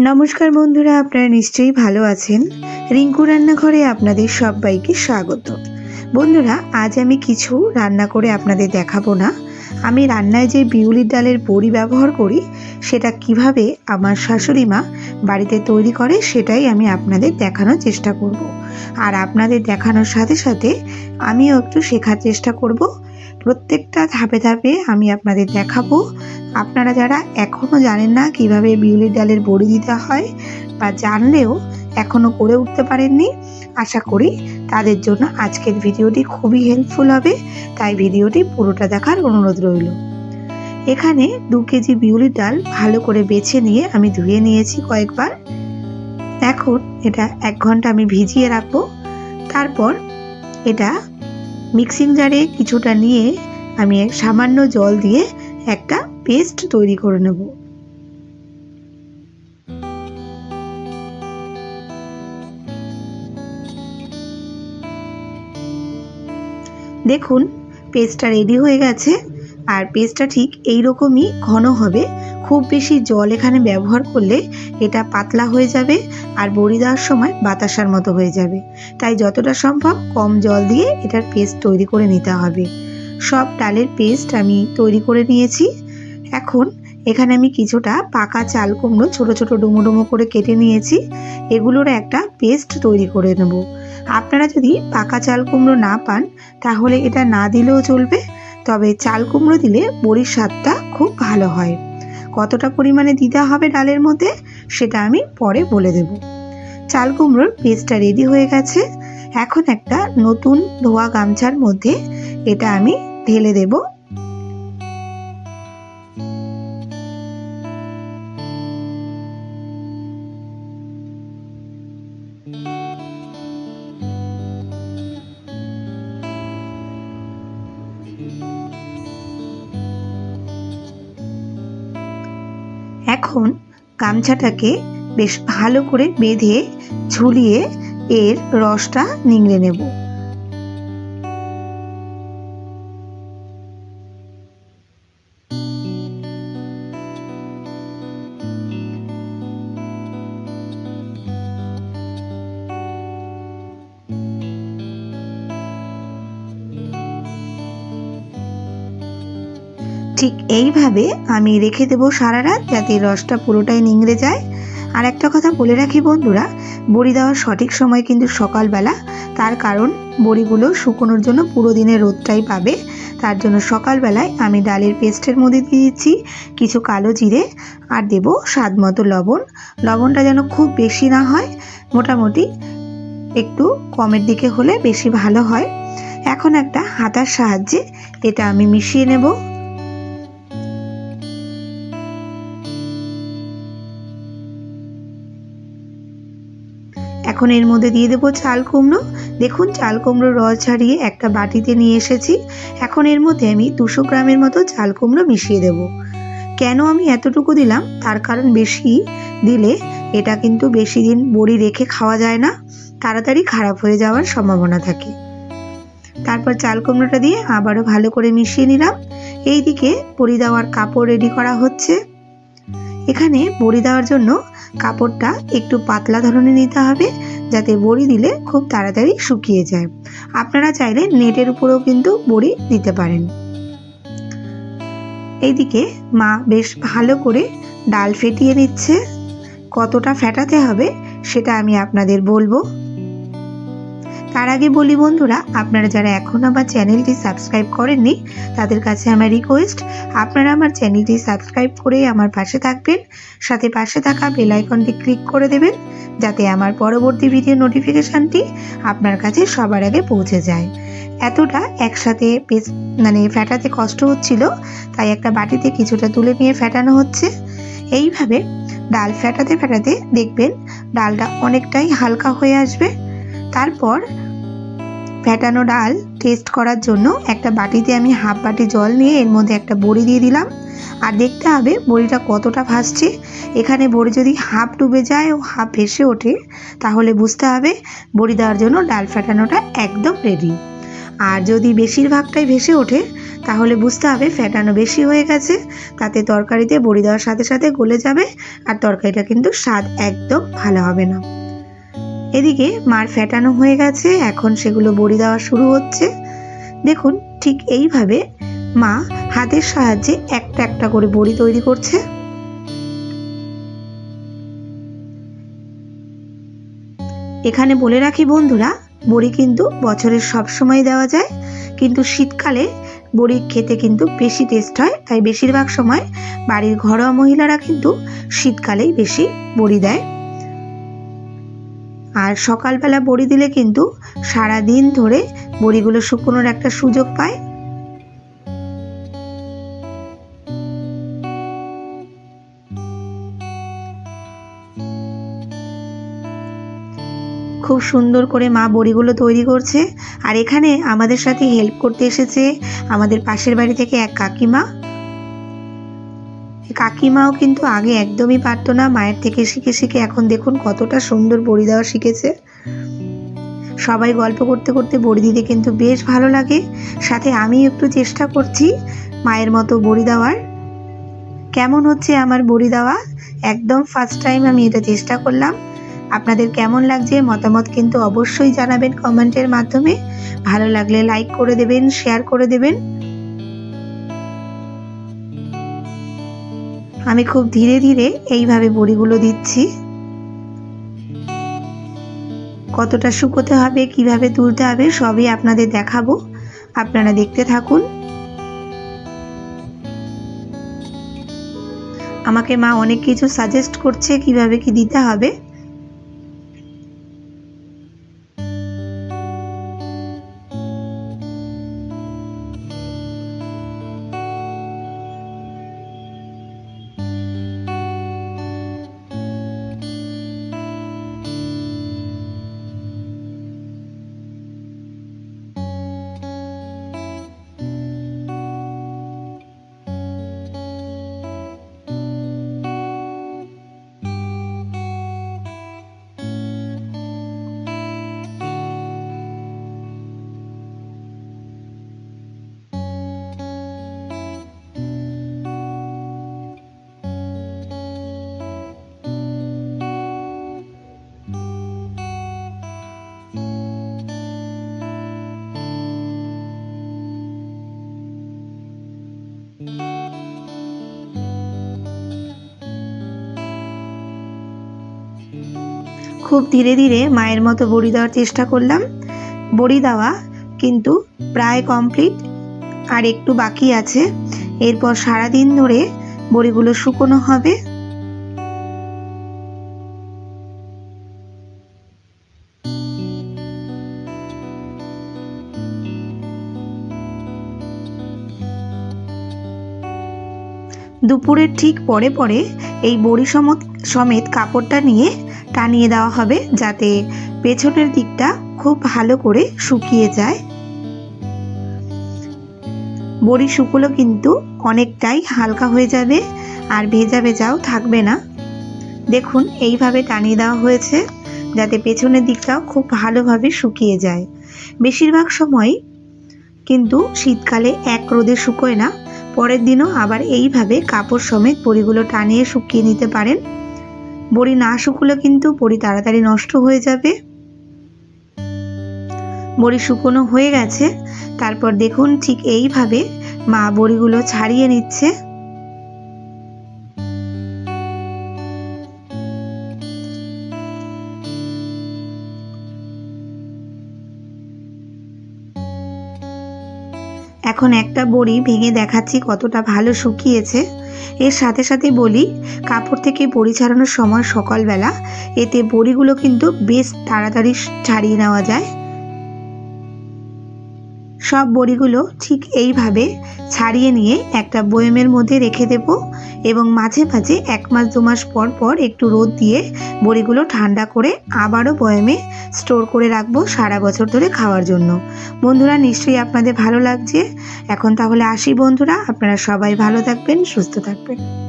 নমস্কার বন্ধুরা, আপনারা নিশ্চয়ই ভালো আছেন? রিঙ্কু রান্নাঘরে আপনাদের সবাইকে স্বাগত। বন্ধুরা, আজ আমি কিছু রান্না করে আপনাদের দেখাবো না। আমি রান্নায় যে বিউলির ডালের বড়ি ব্যবহার করি, সেটা কীভাবে আমার শাশুড়ি মা বাড়িতে তৈরি করে, সেটাই আমি আপনাদের দেখানোর চেষ্টা করব। আর আপনাদের দেখানোর সাথে সাথে আমিও একটু শেখার চেষ্টা করব প্রত্যেকটা ধাপে ধাপে আমি আপনাদের দেখাবো। আপনারা যারা এখনও জানেন না কীভাবে বিউলির ডালের বড়ি দিতে হয় বা জানলেও এখনও করে উঠতে পারেননি, আশা করি তাদের জন্য আজকের ভিডিওটি খুবই হেল্পফুল হবে, তাই ভিডিওটি পুরোটা দেখার অনুরোধ রইল। এখানে দু কেজি বিউলির ডাল ভালো করে বেছে নিয়ে আমি ধুয়ে নিয়েছি কয়েকবার। এখন এটা এক ঘণ্টা আমি ভিজিয়ে রাখব। তারপর এটা মিক্সিং জারে কিছুটা নিয়ে আমি সামান্য জল দিয়ে একটা পেস্ট তৈরি করে নেব। দেখুন, পেস্টটা রেডি হয়ে গেছে, আর পেস্টটা ঠিক এই রকমই ঘন হবে খুব বেশি জল এখানে ব্যবহার করলে এটা পাতলা হয়ে যাবে আর বড়ি দেওয়ার সময় বাতাসার মতো হয়ে যাবে। তাই যতটা সম্ভব কম জল দিয়ে এটার পেস্ট তৈরি করে নিতে হবে। সব ডালের পেস্ট আমি তৈরি করে নিয়েছি। এখন এখানে আমি কিছুটা পাকা চাল কুমড়ো ছোটো ছোটো ডুমো ডুমো করে কেটে নিয়েছি। এগুলোর একটা পেস্ট তৈরি করে নেব। আপনারা যদি পাকা চাল কুমড়ো না পান, তাহলে এটা না দিলেও চলবে। তবে চাল কুমড়ো দিলে বড়ির স্বাদটা খুব ভালো হয়। কতটা পরিমাণে দিতে হবে ডালের মধ্যে, সেটা আমি পরে বলে দেব। চাল কুমড়োর পেস্টটা রেডি হয়ে গেছে। এখন একটা নতুন ধোয়া গামছার মধ্যে এটা আমি ঢেলে দেব। এখন গামছাটাকে বেশ ভালো করে বেঁধে ঝুলিয়ে এর রসটা নিংড়ে নেব। ঠিক এইভাবে আমি রেখে দেবো সারা রাত যাতে রসটা পুরোটাই নিংড়ে যায়। আর একটা কথা বলে রাখি বন্ধুরা, বড়ি দেওয়ার সঠিক সময় কিন্তু সকালবেলা। তার কারণ, বড়িগুলো শুকোনোর জন্য পুরো দিনের রোদটাই পাবে। তার জন্য সকালবেলায় আমি ডালের পেস্টের মধ্যে দিয়ে দিচ্ছি কিছু কালো জিরে আর দেব স্বাদ মতো লবণ। লবণটা যেন খুব বেশি না হয়, মোটামুটি একটু কমের দিকে হলে বেশি ভালো হয়। এখন একটা হাতার সাহায্যে এটা আমি মিশিয়ে নেব। এখন এর মধ্যে দিয়ে দেবো চাল কুমড়ো। দেখুন, চাল কুমড়ো রস ছাড়িয়ে একটা বাটিতে নিয়ে এসেছি। এখন এর মধ্যে আমি দুশো গ্রামের মতো চাল কুমড়ো মিশিয়ে দেব। কেন আমি এতটুকু দিলাম? তার কারণ বেশি দিলে এটা কিন্তু বেশি দিন বড়ি রেখে খাওয়া যায় না। তাড়াতাড়ি খারাপ হয়ে যাওয়ার সম্ভাবনা থাকে। তারপর চাল কুমড়োটা দিয়ে আবারও ভালো করে মিশিয়ে নিলাম। এই দিকে বড়ি দেওয়ার কাপড় রেডি করা হচ্ছে। এখানে বড়ি দেওয়ার জন্য কাপড়টা একটু পাতলা ধরনের নিতে হবে। যাতে বড়ি দিলে খুব তাড়াতাড়ি শুকিয়ে যায়। আপনারা চাইলে নেটের উপরেও কিন্তু বড়ি দিতে পারেন। এইদিকে মা বেশ ভালো করে ডাল ফেটিয়ে নিচ্ছে। কতটা ফেটাতে হবে সেটা আমি আপনাদের বলব। তার আগে বলি বন্ধুরা, আপনারা যারা এখন আমার চ্যানেলটি সাবস্ক্রাইব করেননি, তাদের কাছে আমার রিকোয়েস্ট আপনারা আমার চ্যানেলটি সাবস্ক্রাইব করে আমার পাশে থাকবেন। সাথে পাশে থাকা বেল আইকনটি ক্লিক করে দেবেন, যাতে আমার পরবর্তী ভিডিও নোটিফিকেশানটি আপনার কাছে সবার আগে পৌঁছে যায়। এতটা একসাথে পেস মানে ফ্যাটাতে কষ্ট হচ্ছিল, তাই একটা বাটিতে কিছুটা তুলে নিয়ে ফ্যাটানো হচ্ছে। এইভাবে ডাল ফ্যাটাতে ফ্যাটাতে দেখবেন, ডালটা অনেকটাই হালকা হয়ে আসবে। তারপর ফ্যাটানো ডাল টেস্ট করার জন্য একটা বাটিতে আমি হাফ বাটি জল নিয়ে এর মধ্যে একটা বড়ি দিয়ে দিলাম। আর দেখতে হবে বড়িটা কতটা ভাসছে এখানে বড়ি যদি হাফ ডুবে যায় ও হাফ ভেসে ওঠে, তাহলে বুঝতে হবে বড়ি দেওয়ার জন্য ডাল ফ্যাটানোটা একদম রেডি আর যদি বেশিরভাগটাই ভেসে ওঠে, তাহলে বুঝতে হবে ফ্যাটানো বেশি হয়ে গেছে, তাতে তরকারিতে বড়ি দেওয়ার সাথে সাথে গলে যাবে, আর তরকারিটা কিন্তু স্বাদ একদম ভালো হবে না। এদিকে মার ফ্যাটানো হয়ে গেছে, এখন সেগুলো বড়ি দেওয়া শুরু হচ্ছে। দেখুন, ঠিক এইভাবে মা হাতের সাহায্যে একটা একটা করে বড়ি তৈরি করছে। এখানে বলে রাখি বন্ধুরা, বড়ি কিন্তু বছরের সব সময় দেওয়া যায়, কিন্তু শীতকালে বড়ি খেতে কিন্তু বেশি টেস্ট হয়, তাই বেশিরভাগ সময় বাড়ির ঘরোয়া মহিলারা কিন্তু শীতকালেই বেশি বড়ি দেয়। আর সকালবেলা বড়ি দিলে কিন্তু সারা দিন ধরে বড়িগুলো শুকোনোর একটা সুযোগ পায়। খুব সুন্দর করে মা বড়িগুলো তৈরি করছে। আর এখানে আমাদের সাথে হেল্প করতে এসেছে আমাদের পাশের বাড়ি থেকে এক কাকিমা। কাকিমাও কিন্তু আগে একদমই পারতো না, মায়ের থেকে শিখে শিখে এখন দেখুন কতটা সুন্দর বড়ি দেওয়া শিখেছে। সবাই গল্প করতে করতে বড়ি দিতে কিন্তু বেশ ভালো লাগে। সাথে আমি একটু চেষ্টা করছি মায়ের মতো বড়ি দেওয়ার। কেমন হচ্ছে আমার বড়ি দেওয়া? একদম ফার্স্ট টাইম আমি এটা চেষ্টা করলাম। আপনাদের কেমন লাগছে মতামত কিন্তু অবশ্যই জানাবেন কমেন্টের মাধ্যমে। ভালো লাগলে লাইক করে দেবেন শেয়ার করে দেবেন। আমি খুব ধীরে ধীরে এইভাবে বড়িগুলো দিচ্ছি। কতটা শুকোতে হবে, কীভাবে তুলতে হবে, সবই আপনাদের দেখাবো। আপনারা দেখতে থাকুন। আমাকে মা অনেক কিছু সাজেস্ট করছে কীভাবে কি দিতে হবে। খুব ধীরে ধীরে মায়ের মতো বড়ি দেওয়ার চেষ্টা করলাম। বড়ি দেওয়া কিন্তু প্রায় কমপ্লিট আর একটু বাকি আছে। এরপর সারাদিন ধরে বড়িগুলো শুকনো হবে। দুপুরের ঠিক পরে পরে এই বড়ি সমত সমেত কাপড়টা নিয়ে টানিয়ে দেওয়া হবে যাতে পেছনের দিকটা খুব ভালো করে শুকিয়ে যায়। বড়ি শুকোলো কিন্তু অনেকটাই হালকা হয়ে যাবে আর ভেজা ভেজাও থাকবে না। দেখুন, এইভাবে টানিয়ে দেওয়া হয়েছে যাতে পেছনের দিকটাও খুব ভালোভাবে শুকিয়ে যায়। বেশিরভাগ সময় কিন্তু শীতকালে এক রোদে শুকোয় না। পরের দিনও আবার এইভাবে কাপড় সমেত বড়িগুলো টানিয়ে শুকিয়ে নিতে পারেন। বড়ি না শুকলে কিন্তু বড়ি তাড়াতাড়ি নষ্ট হয়ে যাবে। বড়ি শুকনো হয়ে গেছে। তারপর দেখুন ঠিক এইভাবে মা বড়িগুলো ছাড়িয়ে নিচ্ছে। এখন একটা বড়ি ভেঙে দেখাচ্ছি কতটা ভালো শুকিয়েছে। এর সাথে সাথে বলি, কাপড় থেকে বড়ি ছাড়ানোর সময় সকালবেলা এতে বড়িগুলো কিন্তু বেশ তাড়াতাড়ি ছাড়িয়ে নেওয়া যায়। সব বড়িগুলো ঠিক এইভাবে ছাড়িয়ে নিয়ে একটা বয়মের মধ্যে রেখে দেব এবং মাঝে মাঝে এক মাস দু মাস পর পর একটু রোদ দিয়ে বড়িগুলো ঠান্ডা করে আবারও বয়মে স্টোর করে রাখব সারা বছর ধরে খাওয়ার জন্য। বন্ধুরা, নিশ্চয়ই আপনাদের ভালো লাগছে। এখন তাহলে আসি বন্ধুরা, আপনারা সবাই ভালো থাকবেন, সুস্থ থাকবেন।